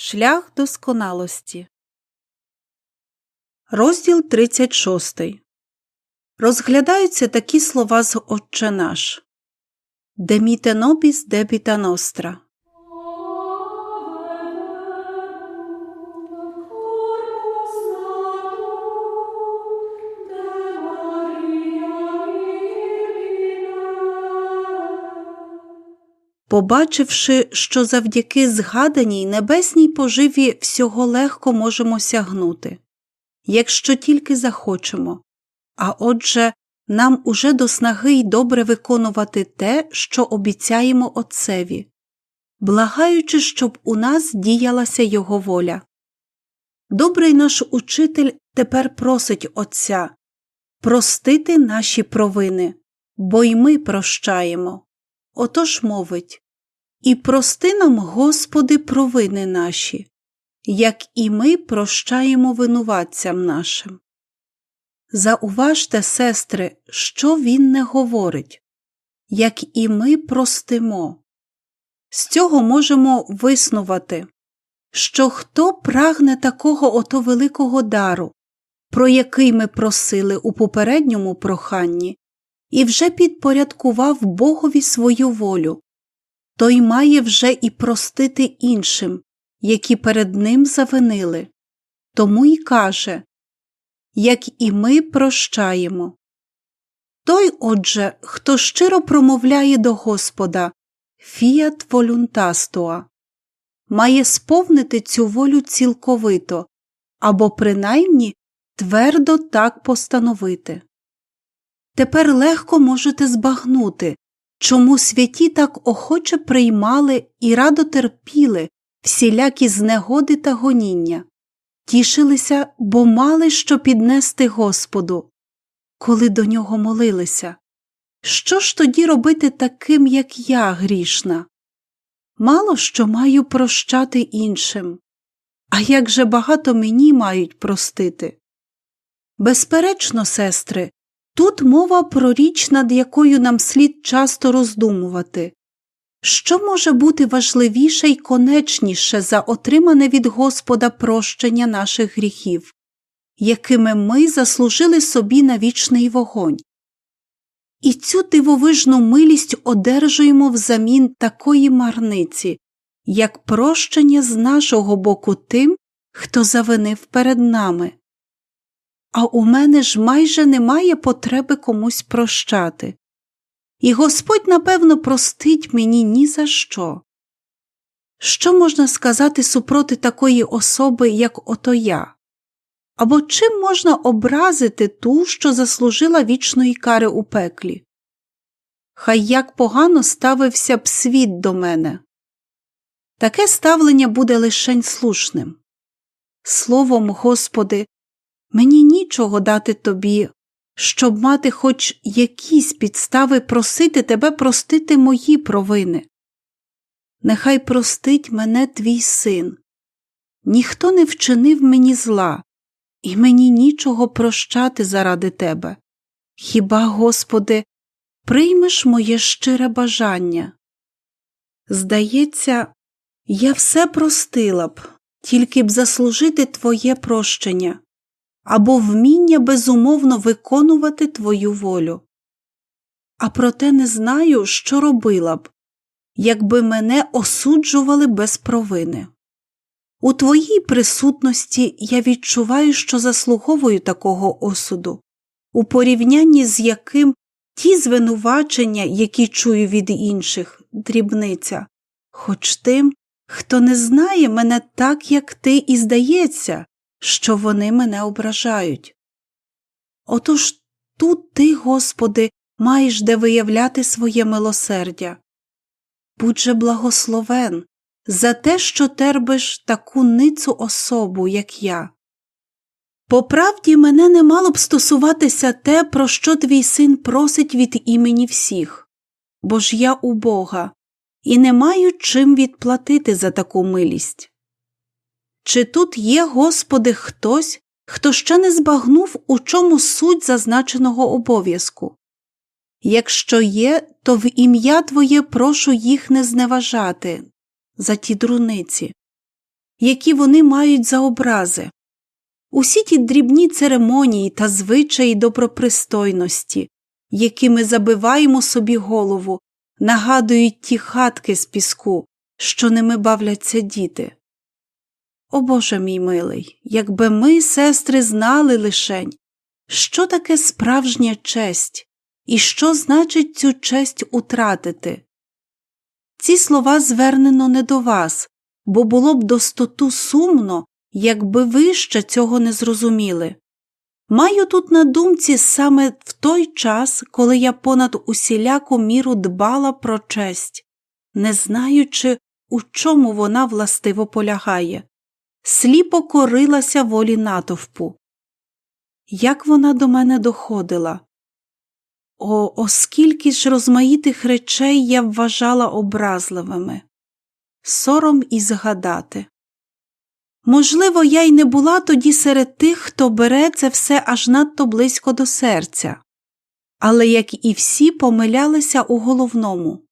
Шлях досконалості. Розділ 36. Розглядаються такі слова з Отче наш. Деміте дебіта ностра. Побачивши, що завдяки згаданій небесній поживі всього легко можемо сягнути, якщо тільки захочемо, а отже, нам уже до снаги й добре виконувати те, що обіцяємо Отцеві, благаючи, щоб у нас діялася Його воля. Добрий наш учитель тепер просить Отця простити наші провини, бо й ми прощаємо. Отож мовить І прости нам, Господи, провини наші, як і ми прощаємо винуватцям нашим. Зауважте, сестри, що він не говорить, як і ми простимо. З цього можемо виснувати, що хто прагне такого ото великого дару, про який ми просили у попередньому проханні, і вже підпорядкував Богові свою волю, той має вже і простити іншим, які перед ним завинили, тому й каже як і ми прощаємо. Той, отже, хто щиро промовляє до Господа фіат волюнтастуа, має сповнити цю волю цілковито або принаймні твердо так постановити. Тепер легко можете збагнути, чому святі так охоче приймали і радо терпіли всілякі знегоди та гоніння, тішилися, бо мали що піднести Господу, коли до нього молилися. Що ж тоді робити таким, як я, грішна? Мало що маю прощати іншим, а як же багато мені мають простити. Безперечно, сестри, Тут мова про річ, над якою нам слід часто роздумувати. Що може бути важливіше й конечніше за отримане від Господа прощення наших гріхів, якими ми заслужили собі на вічний вогонь? І цю дивовижну милість одержуємо взамін такої марниці, як прощення з нашого боку тим, хто завинив перед нами а у мене ж майже немає потреби комусь прощати. І Господь, напевно, простить мені ні за що. Що можна сказати супроти такої особи, як ото я? Або чим можна образити ту, що заслужила вічної кари у пеклі? Хай як погано ставився б світ до мене. Таке ставлення буде лишень слушним. Словом, Господи, Мені нічого дати тобі, щоб мати хоч якісь підстави просити тебе простити мої провини. Нехай простить мене твій син. Ніхто не вчинив мені зла, і мені нічого прощати заради тебе. Хіба, Господи, приймеш моє щире бажання? Здається, я все простила б, тільки б заслужити Твоє прощення або вміння безумовно виконувати твою волю. А проте не знаю, що робила б, якби мене осуджували без провини. У твоїй присутності я відчуваю, що заслуговую такого осуду, у порівнянні з яким ті звинувачення, які чую від інших, дрібниця, хоч тим, хто не знає мене так, як ти, і здається, що вони мене ображають. Отож тут ти, Господи, маєш де виявляти своє милосердя. Будь же благословен за те, що тербиш таку ницу особу, як я. По правді мене не мало б стосуватися те, про що твій син просить від імені всіх, бо ж я у Бога і не маю чим відплатити за таку милість. Чи тут є, Господи, хтось, хто ще не збагнув, у чому суть зазначеного обов'язку? Якщо є, то в ім'я Твоє прошу їх не зневажати за ті друниці. які вони мають за образи. Усі ті дрібні церемонії та звичаї добропристойності, якими забиваємо собі голову, нагадують ті хатки з піску, що ними бавляться діти. О Боже мій милий, якби ми, сестри, знали лишень, що таке справжня честь і що значить цю честь утратити. Ці слова звернено не до вас, бо було б достоту сумно, якби ви ще цього не зрозуміли. Маю тут на думці саме в той час, коли я понад усіляку міру дбала про честь, не знаючи, у чому вона властиво полягає, сліпо корилася волі натовпу. Як вона до мене доходила? О, оскільки ж розмаїтих речей я вважала образливими. Сором і згадати. Можливо, я й не була тоді серед тих, хто бере це все аж надто близько до серця, але, як і всі, помилялися у головному.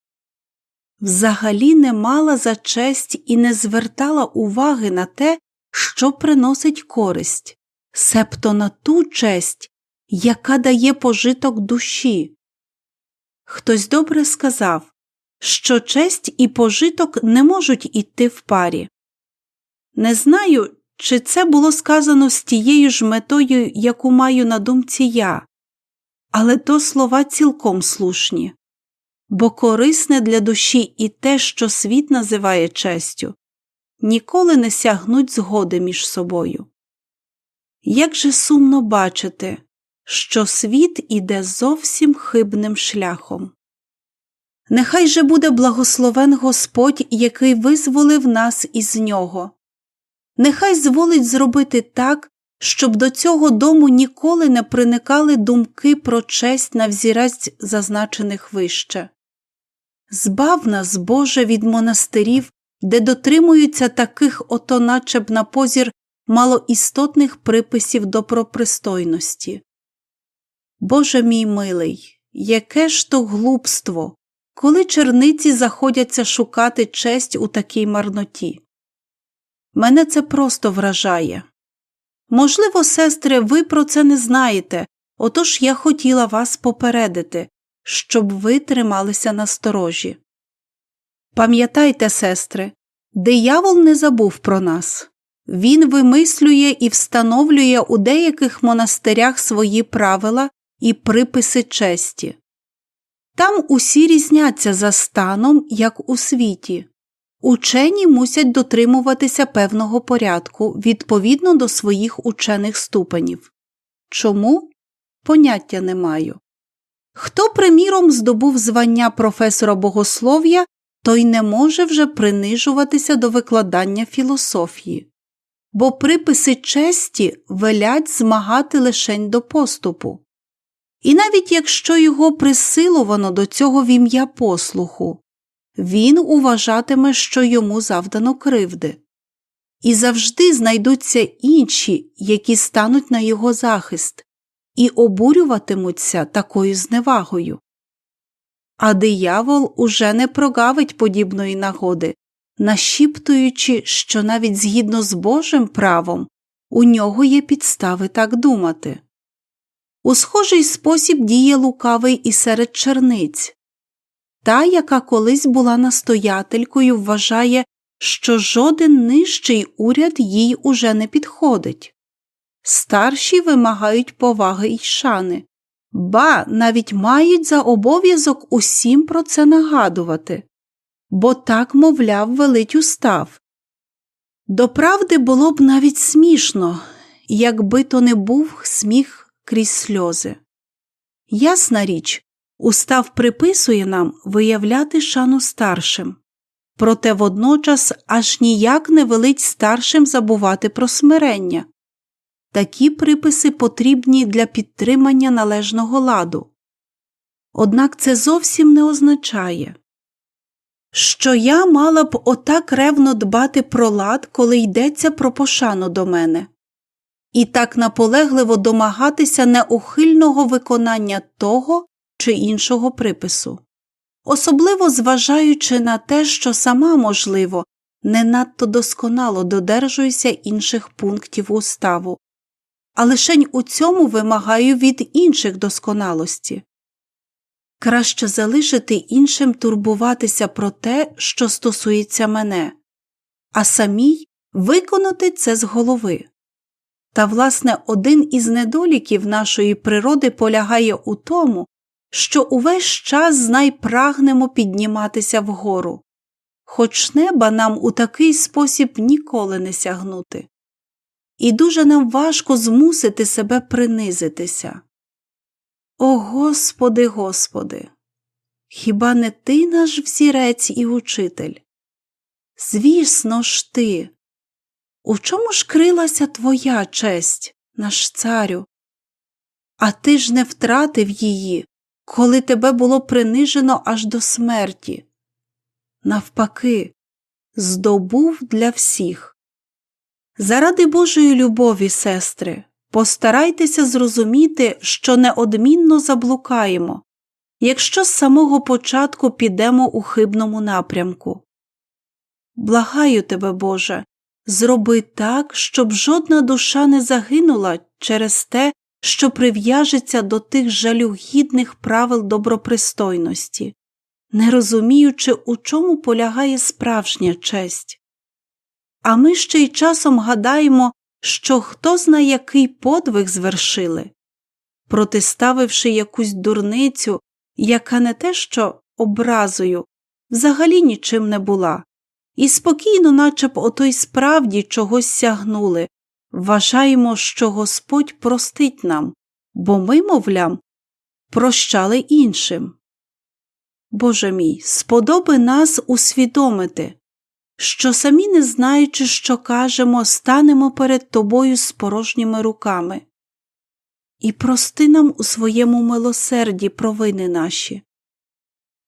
Взагалі не мала за честь і не звертала уваги на те, що приносить користь, себто на ту честь, яка дає пожиток душі. Хтось добре сказав, що честь і пожиток не можуть іти в парі. Не знаю, чи це було сказано з тією ж метою, яку маю на думці я, але то слова цілком слушні, бо корисне для душі і те, що світ називає честю, ніколи не сягнуть згоди між собою. Як же сумно бачити, що світ іде зовсім хибним шляхом. Нехай же буде благословен Господь, який визволив нас із нього. Нехай зволить зробити так, щоб до цього дому ніколи не приникали думки про честь на взірець зазначених вище. Збав нас, Боже, від монастирів, де дотримуються таких ото наче б на позір малоістотних приписів добропристойності. Боже мій милий, яке ж то глупство, коли черниці заходяться шукати честь у такій марноті. Мене це просто вражає. Можливо, сестри, ви про це не знаєте, отож я хотіла вас попередити, щоб ви трималися на сторожі. Пам'ятайте, сестри, диявол не забув про нас. Він вимислює і встановлює у деяких монастирях свої правила і приписи честі. Там усі різняться за станом, як у світі. Учені мусять дотримуватися певного порядку відповідно до своїх учених ступенів. Чому? Поняття не маю. Хто, приміром, здобув звання професора богослов'я, той не може вже принижуватися до викладання філософії, бо приписи честі велять змагати лишень до поступу. І навіть якщо його присилувано до цього в ім'я послуху, він уважатиме, що йому завдано кривди. І завжди знайдуться інші, які стануть на його захист, і обурюватимуться такою зневагою. А диявол уже не прогавить подібної нагоди, нашіптуючи, що навіть згідно з Божим правом у нього є підстави так думати. У схожий спосіб діє лукавий і серед черниць. Та, яка колись була настоятелькою, вважає, що жоден нижчий уряд їй уже не підходить. Старші вимагають поваги й шани, ба навіть мають за обов'язок усім про це нагадувати, бо так, мовляв, велить устав. До правди було б навіть смішно, якби то не був сміх крізь сльози. Ясна річ, устав приписує нам виявляти шану старшим, проте водночас аж ніяк не велить старшим забувати про смирення. Такі приписи потрібні для підтримання належного ладу. Однак це зовсім не означає, що я мала б отак ревно дбати про лад, коли йдеться про пошану до мене і так наполегливо домагатися неухильного виконання того чи іншого припису, особливо зважаючи на те, що сама, можливо, не надто досконало додержуюся інших пунктів уставу, а лишень у цьому вимагаю від інших досконалості. Краще залишити іншим турбуватися про те, що стосується мене, а самій виконати це з голови. Та, власне, один із недоліків нашої природи полягає у тому, що увесь час знай прагнемо підніматися вгору, хоч неба нам у такий спосіб ніколи не сягнути. І дуже нам важко змусити себе принизитися. О Господи, Господи! Хіба не ти наш взірець і учитель? Звісно ж ти. У чому ж крилася твоя честь, наш царю? А ти ж не втратив її, коли тебе було принижено аж до смерті. Навпаки, здобув для всіх. Заради Божої любові, сестри, постарайтеся зрозуміти, що неодмінно заблукаємо, якщо з самого початку підемо у хибному напрямку. Благаю тебе, Боже, зроби так, щоб жодна душа не загинула через те, що прив'яжеться до тих жалюгідних правил добропристойності, не розуміючи, у чому полягає справжня честь. А ми ще й часом гадаємо, що хто зна який подвиг звершили, протиставивши якусь дурницю, яка не те що образою, взагалі нічим не була, і спокійно, наче б ото й справді чогось сягнули, вважаємо, що Господь простить нам, бо ми, мовлям, прощали іншим. Боже мій, сподоби нас усвідомити, що самі не знаючи, що кажемо, станемо перед тобою з порожніми руками. І прости нам у своєму милосерді провини наші.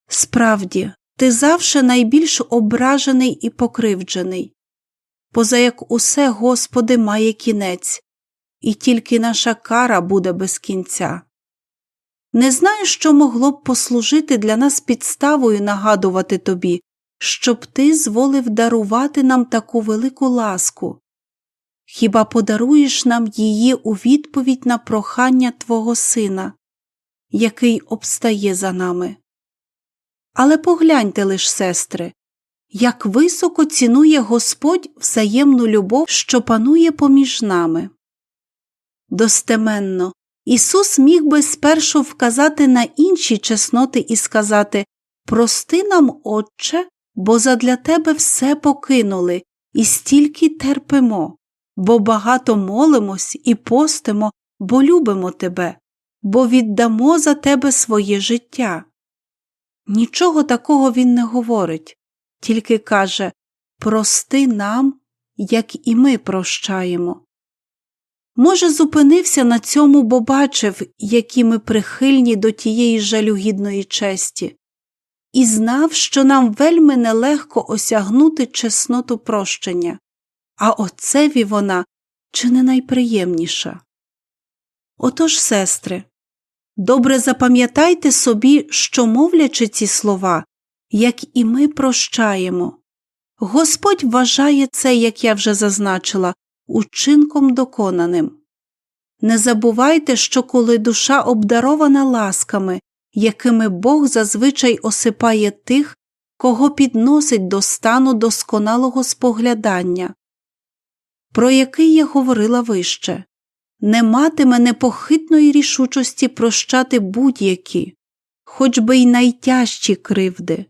Справді, ти завше найбільш ображений і покривджений, поза як усе, Господи, має кінець, і тільки наша кара буде без кінця. Не знаю, що могло б послужити для нас підставою нагадувати тобі, щоб ти зволив дарувати нам таку велику ласку. Хіба подаруєш нам її у відповідь на прохання Твого Сина, який обстає за нами? Але погляньте лиш, сестри, як високо цінує Господь взаємну любов, що панує поміж нами. Достеменно, Ісус міг би спершу вказати на інші чесноти і сказати Прости нам, Отче, бо задля тебе все покинули і стільки терпимо, бо багато молимось і постимо, бо любимо тебе, бо віддамо за тебе своє життя. Нічого такого він не говорить, тільки каже Прости нам, як і ми прощаємо. Може, зупинився на цьому, бо бачив, які ми прихильні до тієї жалюгідної честі, і знав, що нам вельми нелегко осягнути чесноту прощення, а отцеві вона чи не найприємніша. Отож, сестри, добре запам'ятайте собі, що мовлячи ці слова, як і ми прощаємо. Господь вважає це, як я вже зазначила, учинком доконаним. Не забувайте, що коли душа обдарована ласками, якими Бог зазвичай осипає тих, кого підносить до стану досконалого споглядання, про який я говорила вище, не матиме непохитної рішучості прощати будь-які, хоч би й найтяжчі кривди,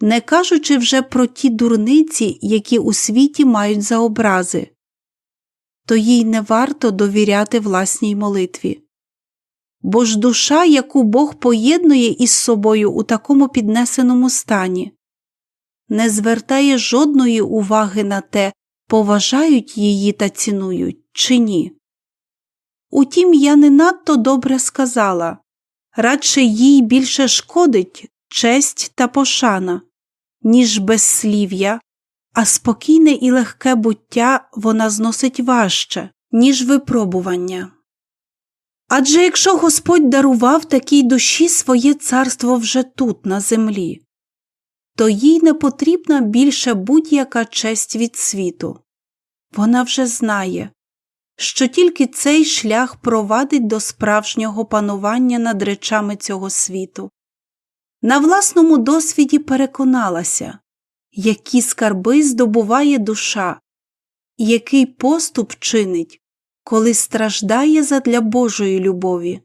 не кажучи вже про ті дурниці, які у світі мають за образи, то їй не варто довіряти власній молитві. Бо ж душа, яку Бог поєднує із собою у такому піднесеному стані, не звертає жодної уваги на те, поважають її та цінують чи ні. Утім, я не надто добре сказала радше їй більше шкодить честь та пошана, ніж безслів'я, а спокійне і легке буття вона зносить важче, ніж випробування. Адже якщо Господь дарував такій душі своє царство вже тут, на землі, то їй не потрібна більше будь-яка честь від світу. Вона вже знає, що тільки цей шлях провадить до справжнього панування над речами цього світу. На власному досвіді переконалася, які скарби здобуває душа, який поступ чинить, коли страждає задля Божої любові.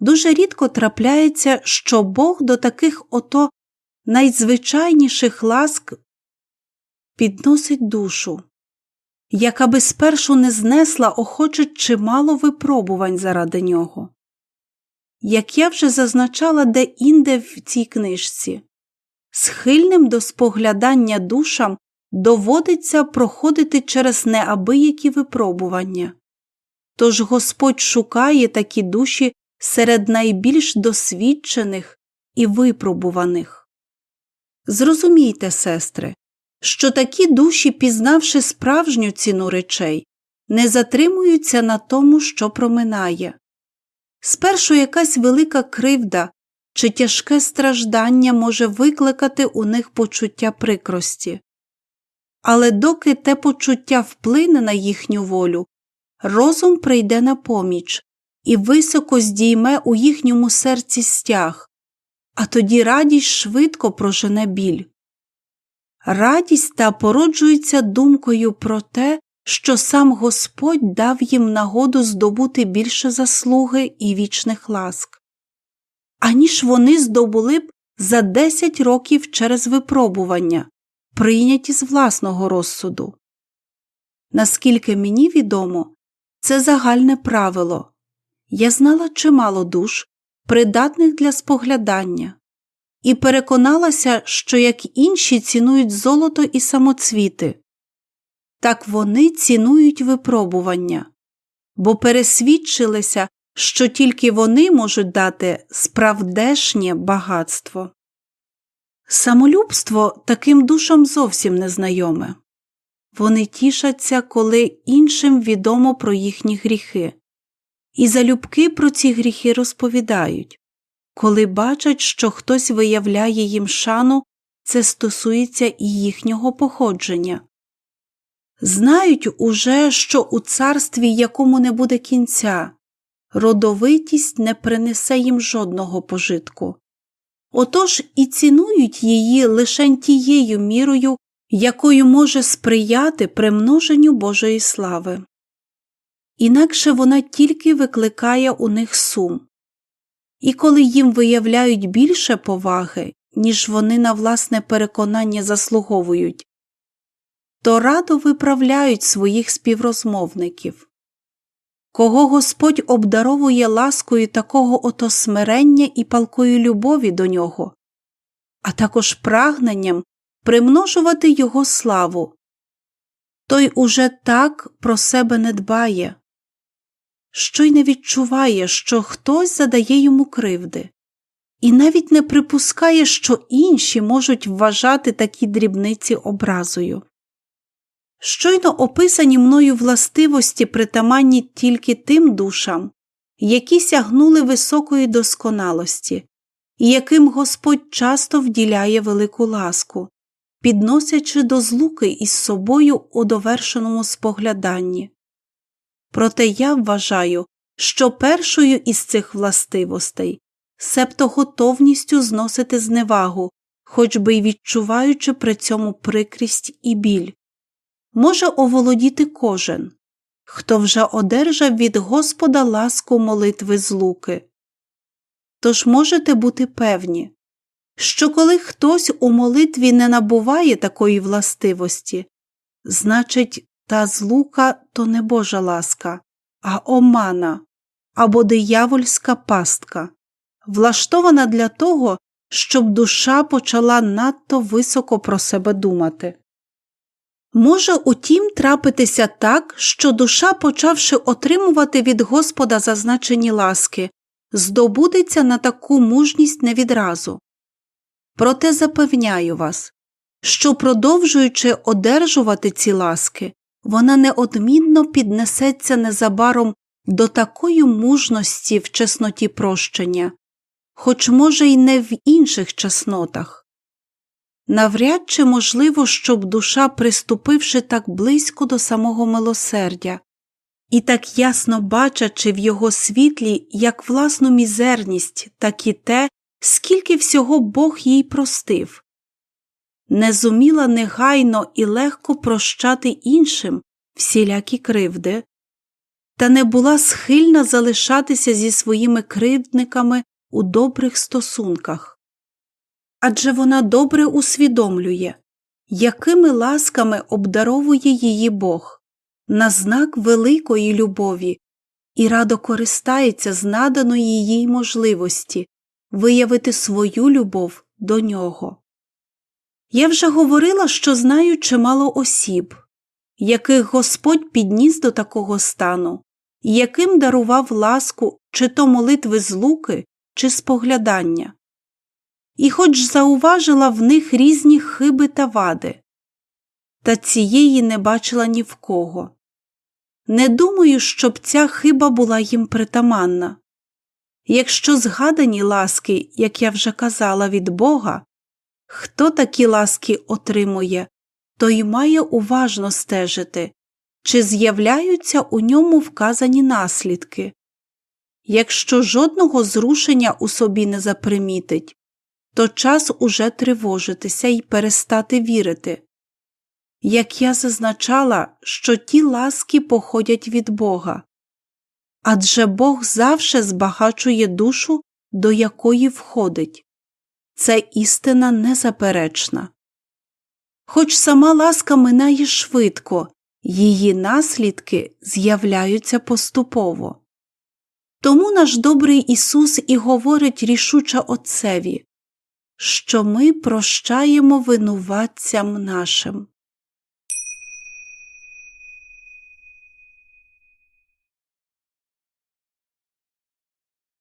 Дуже рідко трапляється, що Бог до таких ото найзвичайніших ласк підносить душу, яка би спершу не знесла охоче чимало випробувань заради нього. Як я вже зазначала де інде в цій книжці, схильним до споглядання душам доводиться проходити через неабиякі випробування. Тож Господь шукає такі душі серед найбільш досвідчених і випробуваних. Зрозумійте, сестри, що такі душі, пізнавши справжню ціну речей, не затримуються на тому, що проминає. Спершу якась велика кривда чи тяжке страждання може викликати у них почуття прикрості. Але доки те почуття вплине на їхню волю, розум прийде на поміч і високо здійме у їхньому серці стяг, а тоді радість швидко прожене біль. Радість та породжується думкою про те, що сам Господь дав їм нагоду здобути більше заслуги і вічних ласк, аніж вони здобули б за 10 років через випробування, прийняті з власного розсуду. Наскільки мені відомо, це загальне правило я знала чимало душ, придатних для споглядання, і переконалася, що як інші цінують золото і самоцвіти, так вони цінують випробування, бо пересвідчилися, що тільки вони можуть дати справдешнє багатство. Самолюбство таким душам зовсім незнайоме. Вони тішаться, коли іншим відомо про їхні гріхи, і залюбки про ці гріхи розповідають. Коли бачать, що хтось виявляє їм шану, це стосується і їхнього походження. Знають уже, що у царстві якому не буде кінця, родовитість не принесе їм жодного пожитку. Отож і цінують її лише тією мірою, якою може сприяти примноженню Божої слави. Інакше вона тільки викликає у них сум. І коли їм виявляють більше поваги, ніж вони на власне переконання заслуговують, то радо виправляють своїх співрозмовників. Кого Господь обдаровує ласкою такого ото смирення і палкою любові до нього, а також прагненням примножувати його славу, той уже так про себе не дбає, що й не відчуває, що хтось задає йому кривди, і навіть не припускає, що інші можуть вважати такі дрібниці образою. Щойно описані мною властивості притаманні тільки тим душам, які сягнули високої досконалості, і яким Господь часто вділяє велику ласку, підносячи до злуки із собою у довершеному спогляданні. Проте я вважаю, що першою із цих властивостей себто готовністю зносити зневагу, хоч би й відчуваючи при цьому прикрість і біль, може оволодіти кожен, хто вже одержав від Господа ласку молитви з луки. Тож можете бути певні, що коли хтось у молитві не набуває такої властивості, значить, та злука то не Божа ласка, а омана або диявольська пастка, влаштована для того, щоб душа почала надто високо про себе думати. Може, утім, трапитися так, що душа, почавши отримувати від Господа зазначені ласки, здобудеться на таку мужність не відразу. Проте запевняю вас, що, продовжуючи одержувати ці ласки, вона неодмінно піднесеться незабаром до такої мужності в чесноті прощення, хоч, може, й не в інших чеснотах. Навряд чи можливо, щоб душа, приступивши так близько до самого милосердя, і так ясно бачачи в його світлі як власну мізерність, так і те, скільки всього Бог їй простив, не зуміла негайно і легко прощати іншим всілякі кривди, та не була схильна залишатися зі своїми кривдниками у добрих стосунках. Адже вона добре усвідомлює, якими ласками обдаровує її Бог на знак великої любові і радо користається з наданої їй можливості виявити свою любов до нього. Я вже говорила, що знаю чимало осіб, яких Господь підніс до такого стану, яким дарував ласку чи то молитви з луки, чи споглядання. І хоч зауважила в них різні хиби та вади, та цієї не бачила ні в кого. Не думаю, щоб ця хиба була їм притаманна. Якщо згадані ласки, як я вже казала, від Бога, хто такі ласки отримує, той має уважно стежити, чи з'являються у ньому вказані наслідки. Якщо жодного зрушення у собі не запримітить, то час уже тривожитися і перестати вірити. Як я зазначала, що ті ласки походять від Бога, адже Бог завше збагачує душу, до якої входить. Це істина незаперечна. Хоч сама ласка минає швидко, її наслідки з'являються поступово. Тому наш добрий Ісус і говорить рішуче Отцеві, що ми прощаємо винуватцям нашим.